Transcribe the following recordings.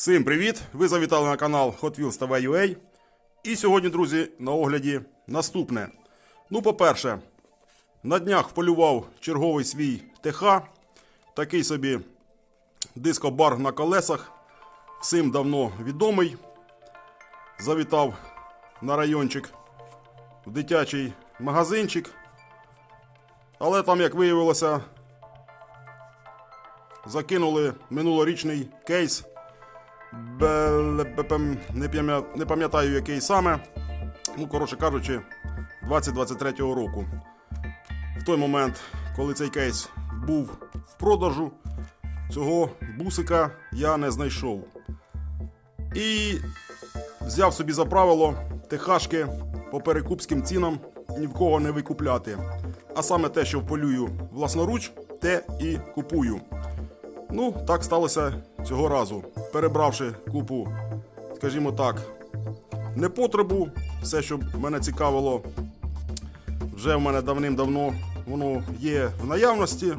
Всім привіт! Ви завітали на канал Hot Wheels TV.ua. І сьогодні, друзі, на огляді наступне. Ну, по-перше, на днях полював черговий свій ТХ. Такий собі дискобар на колесах. Всім давно відомий. Завітав на райончик в дитячий магазинчик. Але там, як виявилося, закинули минулорічний кейс. Не пам'ятаю, який саме. Ну, коротше кажучи, 2023 року. В той момент, коли цей кейс був в продажу, цього бусика я не знайшов. І взяв собі за правило техашки по перекупським цінам ні в кого не викупляти. А саме те, що вполюю власноруч, те і купую. Ну, так сталося цього разу. Перебравши купу, скажімо так, непотребу, все, що мене цікавило, вже в мене давним-давно воно є в наявності.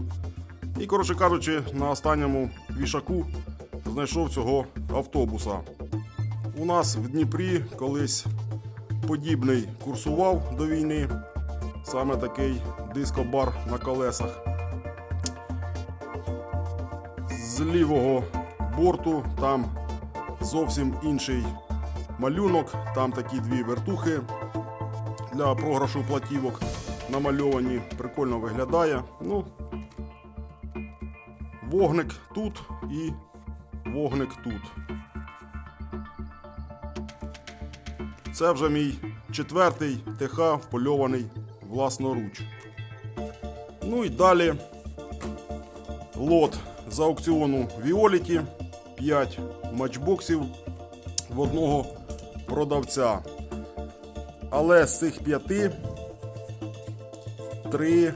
І, коротше кажучи, на останньому вішаку знайшов цього автобуса. У нас в Дніпрі колись подібний курсував до війни. Саме такий дискобар на колесах. З лівого борту там зовсім інший малюнок. Там такі дві вертухи для програшу платівок намальовані. Прикольно виглядає. Ну, вогник тут і вогник тут. Це вже мій четвертий ТХ впольований власноруч. Ну і далі лот з аукціону Віоліті 5 матчбоксів в одного продавця. Але з цих п'яти три,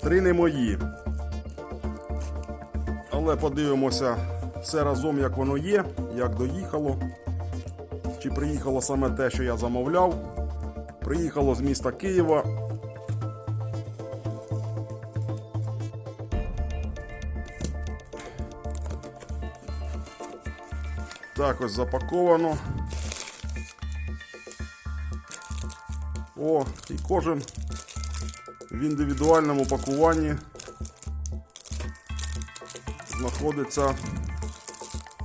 три не мої. Але подивимося все разом, як воно є, як доїхало. Чи приїхало саме те, що я замовляв. Приїхало з міста Києва. Так ось запаковано. О, і кожен в індивідуальному пакуванні знаходиться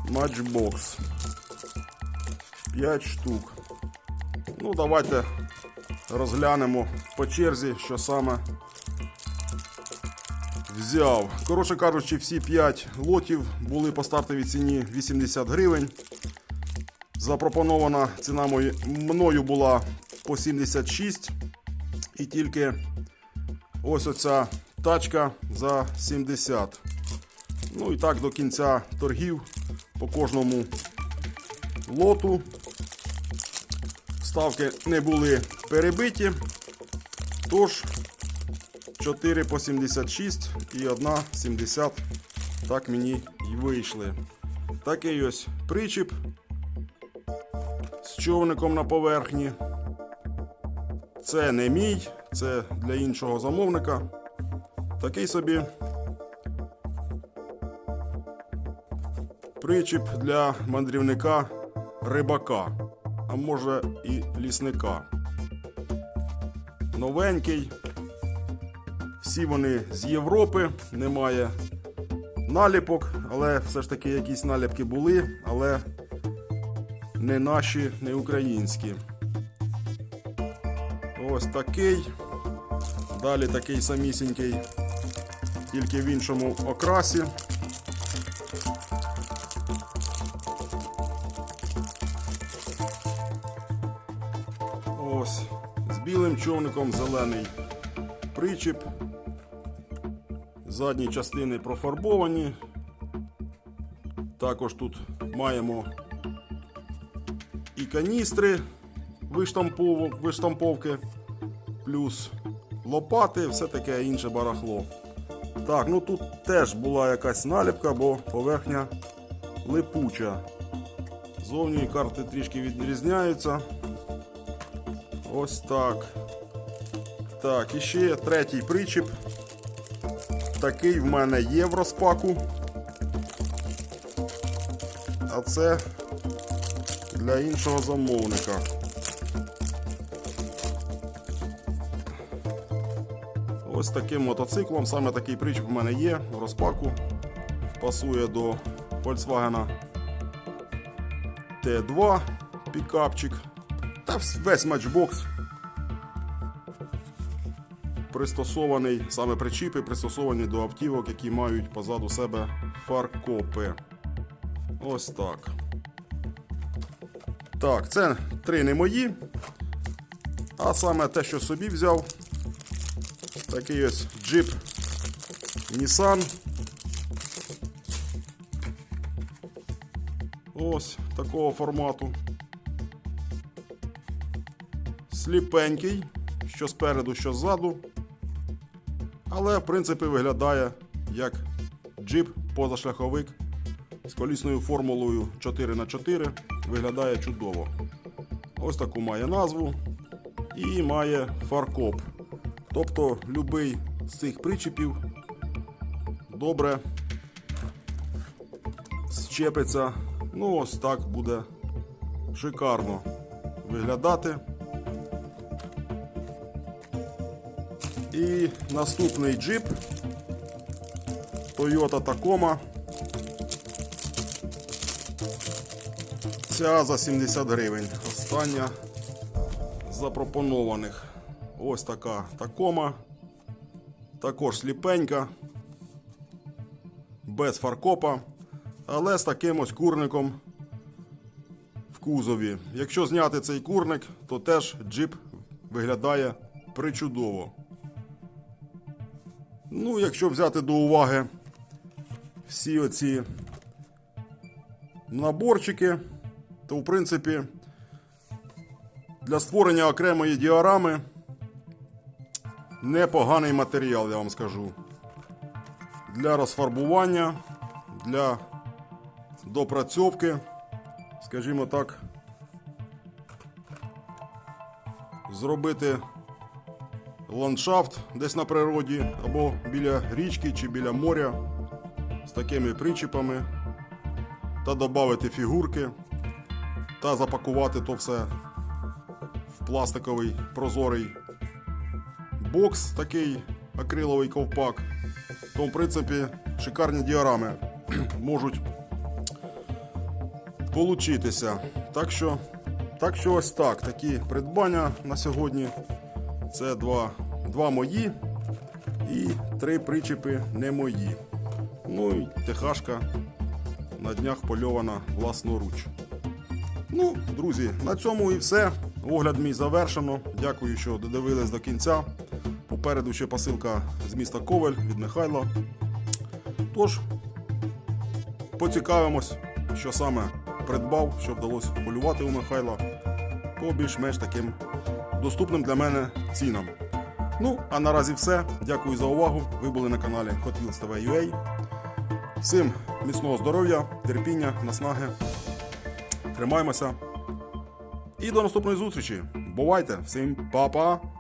матчбокс. 5 штук. Ну, давайте розглянемо по черзі, що саме взяв. Коротше кажучи, всі 5 лотів були по стартовій ціні 80 гривень. Запропонована ціна мої- мною була по 76. І тільки ось оця тачка за 70. Ну і так до кінця торгів по кожному лоту. Ставки не були перебиті. Тож 4 по 76 і 1 70. Так мені і вийшли. Такий ось причіп з човником на поверхні. Це не мій, це для іншого замовника. Такий собі причіп для мандрівника рибака, а може і лісника. Новенький. Всі вони з Європи, немає наліпок, але все ж таки якісь наліпки були, але не наші, не українські. Ось такий. Далі такий самісінький, тільки в іншому окрасі. Ось з білим човником зелений причіп. Задні частини профарбовані. Також тут маємо і каністри виштамповки, плюс лопати, все таке інше барахло. Так, ну тут теж була якась наліпка, бо поверхня липуча. Зовні карти трішки відрізняються. Ось так. Так, і ще третій причіп. Такий в мене є в розпаку. а це для іншого замовника. Ось таким мотоциклом. Саме такий причіп у мене є в розпаку. Пасує до Volkswagen Т2 пікапчик. Та весь матчбокс пристосований, саме причіпи пристосовані до автівок, які мають позаду себе фаркопи. Ось так. Так, це три не мої. А саме те, що собі взяв. Такий ось джип Nissan. Ось такого формату. Сліпенький, що спереду, що ззаду. Але, в принципі, виглядає як джип позашляховик з колісною формулою 4х4. Виглядає чудово. Ось таку має назву і має фаркоп. Тобто будь-який з цих причепів добре щепиться. Ну, ось так буде шикарно виглядати. І наступний джип Toyota Tacoma. Ця за 70 гривень. Остання з запропонованих. Ось така Tacoma. Також сліпенька. Без фаркопа. Але з таким ось курником в кузові. Якщо зняти цей курник, то теж джип виглядає причудово. Ну, якщо взяти до уваги всі оці наборчики, то в принципі для створення окремої діарами непоганий матеріал, я вам скажу. Для розфарбування, для допрацьовки, скажімо так, зробити ландшафт десь на природі, або біля річки чи біля моря з такими причіпами, та додати фігурки, та запакувати то все в пластиковий прозорий бокс, такий акриловий ковпак. То, в принципі, шикарні діарами можуть получитися. Так що, так що ось так. Такі придбання на сьогодні. Це два, два мої і три причепи не мої. Ну і техашка на днях польована власноруч. Ну, друзі, на цьому і все. Огляд мій завершено. Дякую, що додивились до кінця. Попереду ще посилка з міста Ковель від Михайла. Тож, поцікавимось, що саме придбав, що вдалося полювати у Михайла по більш-менш таким доступним для мене цінам. Ну, а наразі все. Дякую за увагу. Ви були на каналі Hot Wheels. Всім міцного здоров'я, терпіння, наснаги. Тримаємося. І до наступної зустрічі. Бувайте! Всім па-па!